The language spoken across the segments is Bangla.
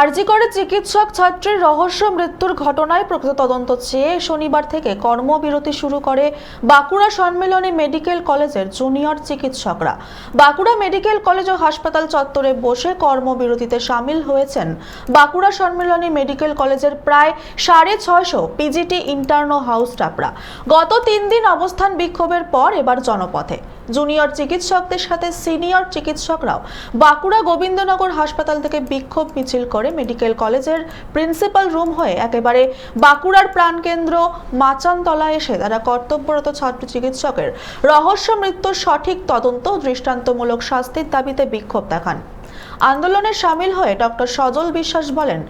আরজি করে চিকিৎসক ছাত্রের রহস্য মৃত্যুর ঘটনায় প্রকৃত তদন্ত চেয়ে শনিবার থেকে কর্মবিরতি শুরু করে বাঁকুড়া সম্মেলনী মেডিকেল কলেজের জুনিয়র চিকিৎসকরা। বাঁকুড়া মেডিকেল কলেজ ও হাসপাতাল চত্বরে বসে কর্মবিরতিতে সামিল হয়েছেন বাঁকুড়া সম্মেলনী মেডিকেল কলেজের প্রায় সাড়ে ছয়শো পিজিটি ইন্টার্নো হাউস স্টাফরা। গত তিন দিন অবস্থান বিক্ষোভের পর এবার জনপথে। জুনিয়র চিকিৎসকদের সাথে সিনিয়র চিকিৎসকরাও বাঁকুড়া গোবিন্দনগর হাসপাতাল থেকে বিক্ষোভ মিছিল করে মেডিকেল কলেজের প্রিন্সিপাল রুম হয়ে একেবারে বাঁকুড়ার প্রাণকেন্দ্র মাচানতলা এসে তারা কর্তব্যরত ছাত্র চিকিৎসকের রহস্য মৃত্যুর সঠিক তদন্ত দৃষ্টান্তমূলক শাস্তির দাবিতে বিক্ষোভ দেখান। আন্দোলনে সামিল হয়ে ডক্টর সজল বিশ্বাস বলেন,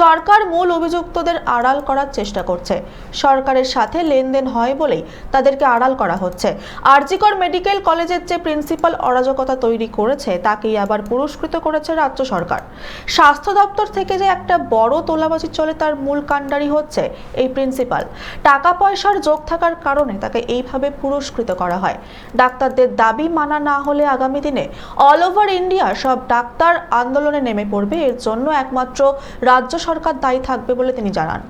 সরকার মূল অভিযুক্তদের আড়াল করার চেষ্টা করছে। সরকারের সাথে লেনদেন হয় বলেই তাদেরকে আড়াল করা হচ্ছে। আরজিকর মেডিকেল কলেজের যে প্রিন্সিপাল অরাজকতা তৈরি করেছে, তাকেই আবার পুরস্কৃত করেছে রাজ্য সরকার। স্বাস্থ্য দপ্তর থেকে যে একটা বড় তোলাবাজি চলে তার মূল কাণ্ডারি হচ্ছে এই প্রিন্সিপাল। টাকা পয়সার যোগ থাকার কারণে তাকে এইভাবে পুরস্কৃত করা হয়। ডাক্তারদের দাবি মানা না হলে আগামী দিনে অল ওভার ইন্ডিয়া সব ডাক্তার আন্দোলনে নেমে পড়বে। এর জন্য একমাত্র রাজ্য সরকার দায়ী থাকবে বলে তিনি জানান।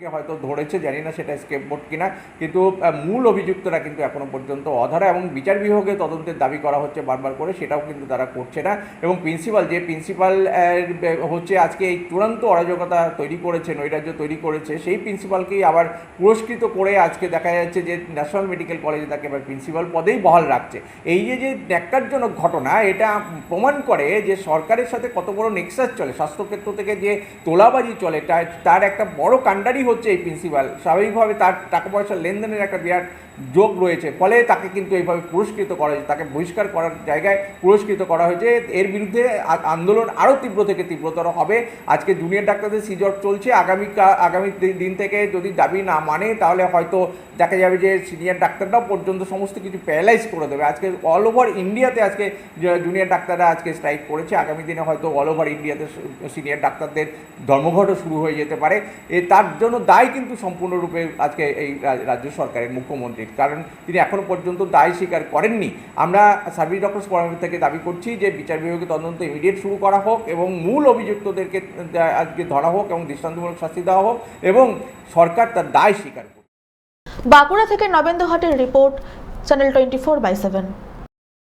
জনকে হয়তো ধরেছে, জানি না সেটা স্কেপ বোর্ড কিনা। কিন্তু মূল অভিযুক্তরা কিন্তু এখনও পর্যন্ত অধারা এবং বিচার বিভাগে তদন্তের দাবি করা হচ্ছে বারবার করে, সেটাও কিন্তু তারা করছে না। এবং প্রিন্সিপাল যে প্রিন্সিপাল হচ্ছে আজকে এই চূড়ান্ত অরাজকতা তৈরি করেছে, নৈরাজ্য তৈরি করেছে, সেই প্রিন্সিপালকেই আবার পুরস্কৃত করে আজকে দেখা যাচ্ছে যে ন্যাশনাল মেডিকেল কলেজে তাকে এবার প্রিন্সিপাল পদেই বহাল রাখছে। এই যে যে ন্যাক্কারজনক ঘটনা, এটা প্রমাণ করে যে সরকারের সাথে কত বড় নেক্সাস চলে। স্বাস্থ্যক্ষেত্র থেকে যে তোলাবাজি চলে, তার- তার একটা বড় কাণ্ডারি হচ্ছে এই প্রিন্সিপাল স্বাভাবিকভাবে তার টাকা পয়সার লেনদেনের একটা বিরাট যোগ রয়েছে। ফলে তাকে কিন্তু এইভাবে পুরস্কৃত করা হয়েছে। তাকে বহিষ্কার করার জায়গায় পুরস্কৃত করা হয়েছে। এর বিরুদ্ধে আন্দোলন আরও তীব্র থেকে তীব্রতর হবে। আজকে জুনিয়র ডাক্তারদের সিজর চলছে। আগামী আগামী দিন থেকে যদি দাবি না মানে তাহলে হয়তো দেখা যাবে যে সিনিয়র ডাক্তাররাও পর্যন্ত সমস্ত কিছু প্যারালাইজ করে দেবে। আজকে অল ওভার ইন্ডিয়াতে আজকে জুনিয়র ডাক্তাররা আজকে স্ট্রাইক করেছে। আগামী দিনে হয়তো অল ওভার ইন্ডিয়াতে সিনিয়র ডাক্তারদের ধর্মঘটও শুরু হয়ে যেতে পারে। এ, তার জন্য দায় কিন্তু সম্পূর্ণরূপে আজকে এই রাজ্য সরকারের মুখ্যমন্ত্রীর। কারণ তিনি এখনও পর্যন্ত দায় স্বীকার করেননি। আমরা সার্ভিস ডক্টর ফোরাম থেকে দাবি করছি যে বিচার বিভাগে তদন্ত ইমিডিয়েট শুরু করা হোক এবং মূল অভিযুক্তদেরকে আজকে ধরা হোক এবং দৃষ্টান্তমূলক শাস্তি দেওয়া হোক এবং সরকার তার দায় স্বীকার করুক। বাঁকুড়া থেকে Nabendra report, channel twenty four by seven.